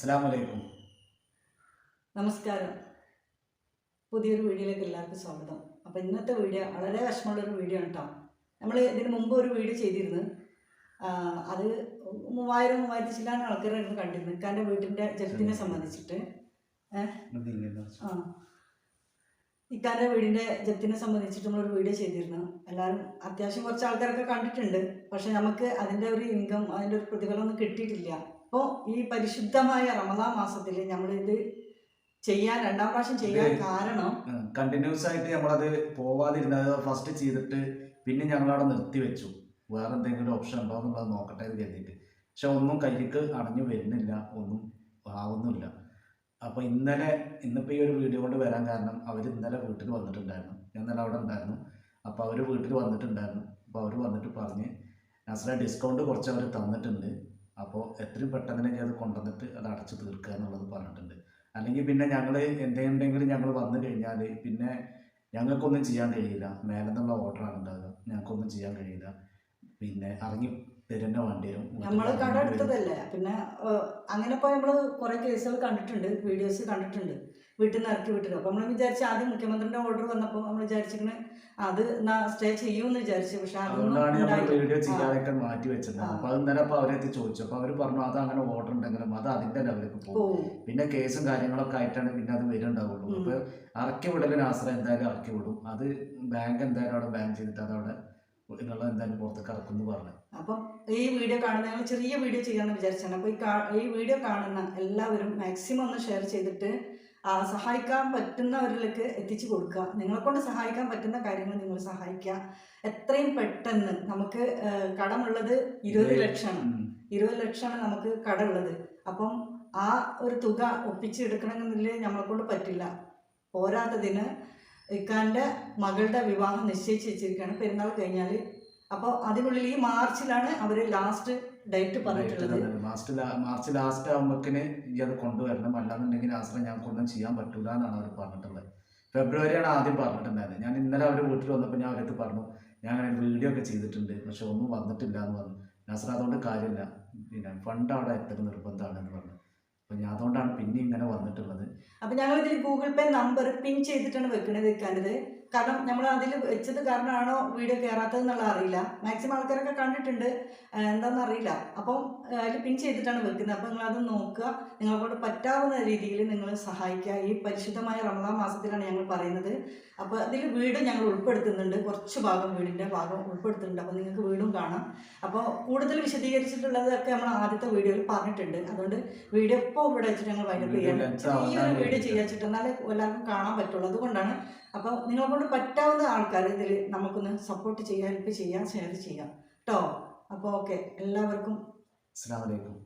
അസ്സാം വലൈക്കും നമസ്കാരം. പുതിയൊരു വീഡിയോയിലേക്ക് എല്ലാവർക്കും സ്വാഗതം. അപ്പോൾ ഇന്നത്തെ വീഡിയോ വളരെ വിഷമമുള്ളൊരു വീഡിയോ ആണ് കേട്ടോ നമ്മൾ ഇതിന് മുമ്പ് ഒരു വീഡിയോ ചെയ്തിരുന്നു. അത് മൂവായിരം മൂവായിരത്തി ചില്ലാണ് ആൾക്കാരായിരുന്നു കണ്ടിരുന്നത്. കാരണം വീട്ടിന്റെ ജലത്തിനെ സംബന്ധിച്ചിട്ട്. ആ. ഇക്കാന്റെ വീടിന്റെ ജപ്തിനെ സംബന്ധിച്ചിട്ട് നമ്മളൊരു വീഡിയോ ചെയ്തിരുന്നു. എല്ലാവരും അത്യാവശ്യം കുറച്ച് ആൾക്കാരൊക്കെ കണ്ടിട്ടുണ്ട്. പക്ഷെ നമുക്ക് അതിന്റെ ഒരു ഇൻകം അതിന്റെ ഒരു പ്രതിഫലം ഒന്നും കിട്ടിയിട്ടില്ല. അപ്പോൾ ഈ പരിശുദ്ധമായ റമദാ മാസത്തിൽ നമ്മളിത് ചെയ്യാൻ രണ്ടാം പ്രാവശ്യം ചെയ്യാൻ കാരണം കണ്ടിന്യൂസ് ആയിട്ട് നമ്മളത് പോവാതിരുന്നത് ഫസ്റ്റ് ചെയ്തിട്ട് പിന്നെ ഞങ്ങളവിടെ നിർത്തി വെച്ചു വേറെ എന്തെങ്കിലും ഓപ്ഷൻ ഉണ്ടോ എന്നുള്ളത് നോക്കട്ടെ എന്ന് കരുതിയിട്ട്. പക്ഷെ ഒന്നും കയ്യിക്ക് അടഞ്ഞു വരുന്നില്ല ഒന്നും ആവുന്നില്ല. അപ്പോൾ ഇന്നലെ ഇന്നിപ്പോൾ ഈ ഒരു വീഡിയോ കൊണ്ട് വരാൻ കാരണം അവർ ഇന്നലെ വീട്ടിൽ വന്നിട്ടുണ്ടായിരുന്നു. ഞാൻ ഇന്നലെ അവിടെ ഉണ്ടായിരുന്നു. അപ്പോൾ അവർ വീട്ടിൽ വന്നിട്ടുണ്ടായിരുന്നു. അപ്പോൾ അവർ വന്നിട്ട് പറഞ്ഞ് നസ്ര ഡിസ്കൗണ്ട് കുറച്ച് അവർ തന്നിട്ടുണ്ട്. അപ്പോൾ എത്രയും പെട്ടെന്ന് തന്നെ അത് കൊണ്ടുവന്നിട്ട് അത് അടച്ചു തീർക്കുക എന്നുള്ളത് പറഞ്ഞിട്ടുണ്ട്. അല്ലെങ്കിൽ പിന്നെ ഞങ്ങൾ എന്തെങ്കിലും ഞങ്ങൾ വന്നു കഴിഞ്ഞാൽ പിന്നെ ഞങ്ങൾക്കൊന്നും ചെയ്യാൻ കഴിയില്ല. മേലെ നിന്നുള്ള ഓർഡറാണ് ഉണ്ടാകുക ഞങ്ങൾക്കൊന്നും ചെയ്യാൻ കഴിയില്ല. പിന്നെ ഇറങ്ങി തരുന്ന വേണ്ടി വരും നമ്മൾ കട എടുത്തതല്ലേ? പിന്നെ അങ്ങനെ ഇപ്പോൾ നമ്മൾ കുറേ കേസുകൾ കണ്ടിട്ടുണ്ട് വീഡിയോസ് കണ്ടിട്ടുണ്ട് വീട്ടിൽ നിന്ന് ഇറക്കി വിട്ടത്. അപ്പോൾ നമ്മൾ വിചാരിച്ചു ആദ്യം മുഖ്യമന്ത്രിയുടെ ഓർഡർ വന്നപ്പോൾ നമ്മൾ വിചാരിച്ചിങ്ങനെ അത് സ്റ്റേ ചെയ്യുമെന്ന് വിചാരിച്ചു. പക്ഷെ അതൊന്നും അതുകൊണ്ടാണ് നമ്മൾ വീഡിയോ ചെയ്യാതൊക്കെ മാറ്റി വെച്ചത്. അപ്പൊ ഇന്നലെ അപ്പൊ അവരെത്തി ചോദിച്ചു. അപ്പൊ അവർ പറഞ്ഞു അത് അങ്ങനെ ഓർഡർ ഉണ്ടെങ്കിലും അത് അതിന്റെ ലെവലിലേക്ക് പോകും. പിന്നെ കേസും കാര്യങ്ങളൊക്കെ ആയിട്ടാണ് പിന്നെ അത് വരുന്നുണ്ടാവുള്ളൂ. അപ്പൊ ഇറക്കി വിടലിന് ആശ്രയം എന്തായാലും ഇറക്കി വിടും. അത് ബാങ്ക് എന്തായാലും അവിടെ ബാങ്ക് ചെയ്തിട്ട് അത് നിങ്ങളെ എന്തായാലും പുറത്ത് ഇറക്കും പറഞ്ഞു. അപ്പം ഈ വീഡിയോ കാണുന്ന ഞങ്ങൾ ചെറിയ വീഡിയോ ചെയ്യാമെന്ന് വിചാരിച്ചാണ്. അപ്പോൾ ഈ വീഡിയോ കാണുന്ന എല്ലാവരും മാക്സിമം ഒന്ന് ഷെയർ ചെയ്തിട്ട് സഹായിക്കാൻ പറ്റുന്നവരിലേക്ക് എത്തിച്ചു കൊടുക്കുക. നിങ്ങളെ കൊണ്ട് സഹായിക്കാൻ പറ്റുന്ന കാര്യങ്ങൾ നിങ്ങൾ സഹായിക്കുക. എത്രയും പെട്ടെന്ന് നമുക്ക് കടമുള്ളത് ഇരുപത് ലക്ഷമാണ്. ഇരുപത് ലക്ഷമാണ് നമുക്ക് കടമുള്ളത്. അപ്പം ആ ഒരു തുക ഒപ്പിച്ചെടുക്കണമെന്നില്ല നമ്മളെ കൊണ്ട് പറ്റില്ല. പോരാത്തതിന് ഇക്കാന്റെ മകളുടെ വിവാഹം നിശ്ചയിച്ച് വെച്ചിരിക്കുകയാണ്. പെരുന്നാൾ കഴിഞ്ഞാൽ അപ്പോൾ അതിനുള്ളിൽ ഈ മാർച്ചിലാണ് അവർ ലാസ്റ്റ് ഡേറ്റ് പറഞ്ഞിട്ടുള്ളത്. മാർച്ച് മാർച്ച് ലാസ്റ്റ് ആകുമ്പോക്കിന് ഈ അത് കൊണ്ടുവരണം. അല്ലാന്നുണ്ടെങ്കിൽ ആശ്രയം ഞങ്ങൾക്കൊന്നും ചെയ്യാൻ പറ്റൂല എന്നാണ് അവർ പറഞ്ഞിട്ടുള്ളത്. ഫെബ്രുവരിയാണ് ആദ്യം പറഞ്ഞിട്ടുണ്ടായിരുന്നത് ഞാൻ ഇന്നലെ അവർ വീട്ടിൽ വന്നപ്പോൾ ഞാൻ അവരടുത്ത് പറഞ്ഞു ഞാൻ അങ്ങനെ വീഡിയോ ഒക്കെ ചെയ്തിട്ടുണ്ട്. പക്ഷെ ഒന്നും വന്നിട്ടില്ല എന്ന് പറഞ്ഞു. നാസറ അതുകൊണ്ട് കാര്യമില്ല. പിന്നെ ഫണ്ട് അവിടെ എത്തൽ നിർബന്ധമാണ് എന്ന് പറഞ്ഞു. അപ്പോൾ ഞാൻ അതുകൊണ്ടാണ് പിന്നെ ഇങ്ങനെ വന്നിട്ടുള്ളത്. അപ്പം ഞങ്ങൾ ഇതിൽ ഗൂഗിൾ പേ നമ്പർ പിൻ ചെയ്തിട്ടാണ് വെക്കണത് വെക്കാനത്. കാരണം നമ്മൾ അതിൽ വെച്ചത് കാരണമാണോ വീഡിയോ കയറാത്തത് എന്നുള്ള അറിയില്ല. മാക്സിമം ആൾക്കാരൊക്കെ കണ്ടിട്ടുണ്ട്. എന്താണെന്ന് അറിയില്ല. അപ്പം അതിൽ പിൻ ചെയ്തിട്ടാണ് വെക്കുന്നത്. അപ്പം നിങ്ങളത് നോക്കുക. നിങ്ങളെക്കൊണ്ട് പറ്റാവുന്ന രീതിയിൽ നിങ്ങൾ സഹായിക്കുക. ഈ പരിശുദ്ധമായ റമദാൻ മാസത്തിലാണ് ഞങ്ങൾ പറയുന്നത്. അപ്പോൾ അതിൽ വീട് ഞങ്ങൾ ഉൾപ്പെടുത്തുന്നുണ്ട്. കുറച്ച് ഭാഗം വീടിന്റെ ഭാഗം ഉൾപ്പെടുത്തുന്നുണ്ട്. അപ്പോൾ നിങ്ങൾക്ക് വീടും കാണാം. അപ്പോൾ കൂടുതൽ വിശദീകരിച്ചിട്ടുള്ളതൊക്കെ നമ്മൾ ആദ്യത്തെ വീഡിയോയിൽ പറഞ്ഞിട്ടുണ്ട്. അതുകൊണ്ട് വീഡിയോ ഇപ്പോൾ ഇവിടെ വെച്ചിട്ട് ഞങ്ങൾ വൈകിട്ട് ചെയ്യാൻ ഈ ഒരു വീഡിയോ ചെയ്യാച്ചിട്ട് എന്നാലേ എല്ലാവർക്കും കാണാൻ പറ്റുള്ളൂ. അതുകൊണ്ടാണ് അപ്പോൾ നിങ്ങളെ കൊണ്ട് പറ്റാവുന്ന ആൾക്കാർ ഇതിൽ നമുക്കൊന്ന് സപ്പോർട്ട് ചെയ്യാൻ ഹെൽപ്പ് ചെയ്യാൻ ഷെയർ ചെയ്യാം. കേട്ടോ അപ്പോൾ ഓക്കെ എല്ലാവർക്കും അസ്സാം വലൈക്കും